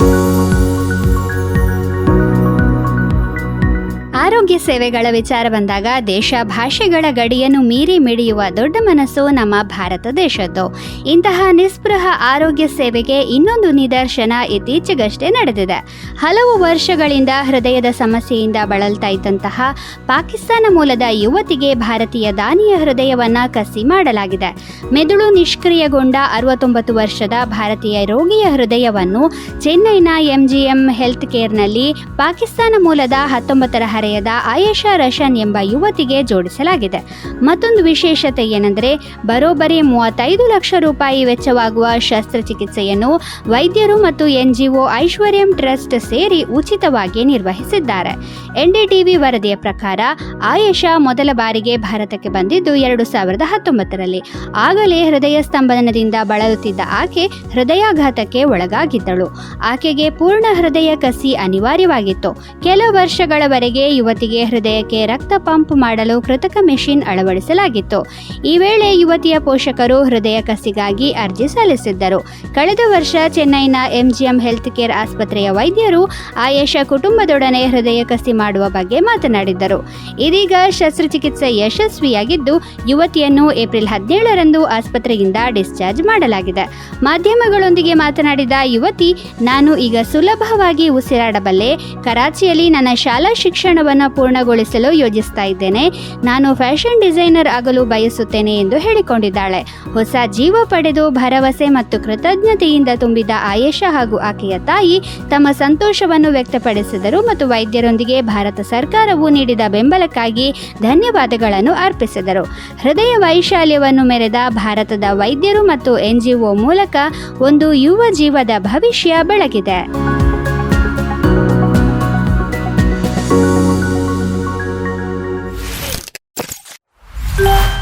you. ಆರೋಗ್ಯ ಸೇವೆಗಳ ವಿಚಾರ ಬಂದಾಗ ದೇಶ ಭಾಷೆಗಳ ಗಡಿಯನ್ನು ಮೀರಿ ಮಿಡಿಯುವ ದೊಡ್ಡ ಮನಸ್ಸು ನಮ್ಮ ಭಾರತ ದೇಶದ್ದು. ಇಂತಹ ನಿಸ್ಪೃಹ ಆರೋಗ್ಯ ಸೇವೆಗೆ ಇನ್ನೊಂದು ನಿದರ್ಶನ ಇತ್ತೀಚೆಗಷ್ಟೇ ನಡೆದಿದೆ. ಹಲವು ವರ್ಷಗಳಿಂದ ಹೃದಯದ ಸಮಸ್ಯೆಯಿಂದ ಬಳಲ್ತಾ ಇದ್ದಂತಹ ಪಾಕಿಸ್ತಾನ ಮೂಲದ ಯುವತಿಗೆ ಭಾರತೀಯ ದಾನಿಯ ಹೃದಯವನ್ನ ಕಸಿ ಮಾಡಲಾಗಿದೆ. ಮೆದುಳು ನಿಷ್ಕ್ರಿಯಗೊಂಡ ಅರವತ್ತೊಂಬತ್ತು ವರ್ಷದ ಭಾರತೀಯ ರೋಗಿಯ ಹೃದಯವನ್ನು ಚೆನ್ನೈನ ಎಂಜಿಎಂ ಹೆಲ್ತ್ ಕೇರ್ನಲ್ಲಿ ಪಾಕಿಸ್ತಾನ ಮೂಲದ ಹತ್ತೊಂಬತ್ತರ ಹರೆಯದ ಆಯೇಷಾ ರಶನ್ ಎಂಬ ಯುವತಿಗೆ ಜೋಡಿಸಲಾಗಿದೆ. ಮತ್ತೊಂದು ವಿಶೇಷತೆ ಏನೆಂದರೆ, ಬರೋಬ್ಬರಿ ಮೂವತ್ತೈದು ಲಕ್ಷ ರೂಪಾಯಿ ವೆಚ್ಚವಾಗುವ ಶಸ್ತ್ರಚಿಕಿತ್ಸೆಯನ್ನು ವೈದ್ಯರು ಮತ್ತು ಎನ್ ಎನ್ಜಿಒ ಐಶ್ವರ್ಯಂ ಟ್ರಸ್ಟ್ ಸೇರಿ ಉಚಿತವಾಗಿ ನಿರ್ವಹಿಸಿದ್ದಾರೆ. ಎನ್ಡಿಟಿವಿ ವರದಿಯ ಪ್ರಕಾರ, ಆಯೇಷಾ ಮೊದಲ ಬಾರಿಗೆ ಭಾರತಕ್ಕೆ ಬಂದಿದ್ದು ಎರಡು ಸಾವಿರದ ಹತ್ತೊಂಬತ್ತರಲ್ಲಿ. ಆಗಲೇ ಹೃದಯ ಸ್ತಂಭನದಿಂದ ಬಳಲುತ್ತಿದ್ದ ಆಕೆ ಹೃದಯಾಘಾತಕ್ಕೆ ಒಳಗಾಗಿದ್ದಳು. ಆಕೆಗೆ ಪೂರ್ಣ ಹೃದಯ ಕಸಿ ಅನಿವಾರ್ಯವಾಗಿತ್ತು. ಕೆಲ ವರ್ಷಗಳವರೆಗೆ ಯುವತಿಗೆ ಹೃದಯಕ್ಕೆ ರಕ್ತ ಪಂಪ್ ಮಾಡಲು ಕೃತಕ ಮೆಷಿನ್ ಅಳವಡಿಸಲಾಗಿತ್ತು. ಈ ವೇಳೆ ಯುವತಿಯ ಪೋಷಕರು ಹೃದಯ ಕಸಿಗಾಗಿ ಅರ್ಜಿ ಸಲ್ಲಿಸಿದ್ದರು. ಕಳೆದ ವರ್ಷ ಚೆನ್ನೈನ ಎಂಜಿಎಂ ಹೆಲ್ತ್ ಕೇರ್ ಆಸ್ಪತ್ರೆಯ ವೈದ್ಯರು ಆಯೇಷ ಕುಟುಂಬದೊಡನೆ ಹೃದಯ ಕಸಿ ಮಾಡುವ ಬಗ್ಗೆ ಮಾತನಾಡಿದ್ದರು. ಇದೀಗ ಶಸ್ತ್ರಚಿಕಿತ್ಸೆ ಯಶಸ್ವಿಯಾಗಿದ್ದು, ಯುವತಿಯನ್ನು ಏಪ್ರಿಲ್ ಹದಿನೇಳರಂದು ಆಸ್ಪತ್ರೆಯಿಂದ ಡಿಸ್ಚಾರ್ಜ್ ಮಾಡಲಾಗಿದೆ. ಮಾಧ್ಯಮಗಳೊಂದಿಗೆ ಮಾತನಾಡಿದ ಯುವತಿ, ನಾನು ಈಗ ಸುಲಭವಾಗಿ ಉಸಿರಾಡಬಲ್ಲೆ. ಕರಾಚಿಯಲ್ಲಿ ನನ್ನ ಶಾಲಾ ಶಿಕ್ಷಣವನ್ನು ಪೂರ್ಣಗೊಳಿಸಲು ಯೋಜಿಸ್ತಾ ಇದ್ದೇನೆ. ನಾನು ಫ್ಯಾಷನ್ ಡಿಸೈನರ್ ಆಗಲು ಬಯಸುತ್ತೇನೆ ಎಂದು ಹೇಳಿಕೊಂಡಿದ್ದಾಳೆ. ಹೊಸ ಜೀವ ಪಡೆದು ಭರವಸೆ ಮತ್ತು ಕೃತಜ್ಞತೆಯಿಂದ ತುಂಬಿದ ಆಯೇಷಾ ಹಾಗೂ ಆಕೆಯ ತಾಯಿ ತಮ್ಮ ಸಂತೋಷವನ್ನು ವ್ಯಕ್ತಪಡಿಸಿದರು ಮತ್ತು ವೈದ್ಯರೊಂದಿಗೆ ಭಾರತ ಸರ್ಕಾರವು ನೀಡಿದ ಬೆಂಬಲಕ್ಕಾಗಿ ಧನ್ಯವಾದಗಳನ್ನು ಅರ್ಪಿಸಿದರು. ಹೃದಯ ವೈಶಾಲ್ಯವನ್ನು ಮೆರೆದ ಭಾರತದ ವೈದ್ಯರು ಮತ್ತು ಎನ್ಜಿಒ ಮೂಲಕ ಒಂದು ಯುವ ಜೀವದ ಭವಿಷ್ಯ ಬೆಳಗಿದೆ. Bye.